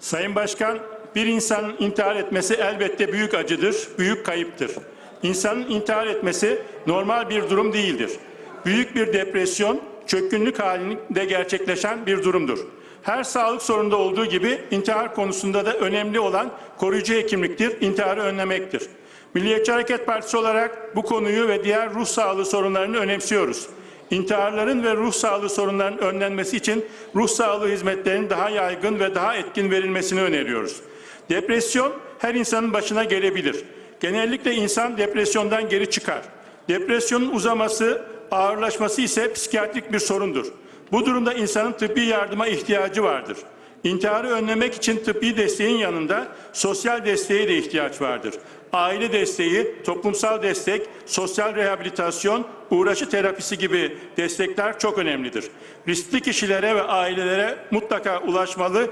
Sayın Başkan, bir insanın intihar etmesi elbette büyük acıdır, büyük kayıptır. İnsanın intihar etmesi normal bir durum değildir. Büyük bir depresyon, çökkünlük halinde gerçekleşen bir durumdur. Her sağlık sorununda olduğu gibi intihar konusunda da önemli olan koruyucu hekimliktir, intiharı önlemektir. Milliyetçi Hareket Partisi olarak bu konuyu ve diğer ruh sağlığı sorunlarını önemsiyoruz. İntiharların ve ruh sağlığı sorunlarının önlenmesi için ruh sağlığı hizmetlerinin daha yaygın ve daha etkin verilmesini öneriyoruz. Depresyon her insanın başına gelebilir. Genellikle insan depresyondan geri çıkar. Depresyonun uzaması, ağırlaşması ise psikiyatrik bir sorundur. Bu durumda insanın tıbbi yardıma ihtiyacı vardır. İntiharı önlemek için tıbbi desteğin yanında sosyal desteğe de ihtiyaç vardır. Aile desteği, toplumsal destek, sosyal rehabilitasyon, uğraşı terapisi gibi destekler çok önemlidir. Riskli kişilere ve ailelere mutlaka ulaşmalı.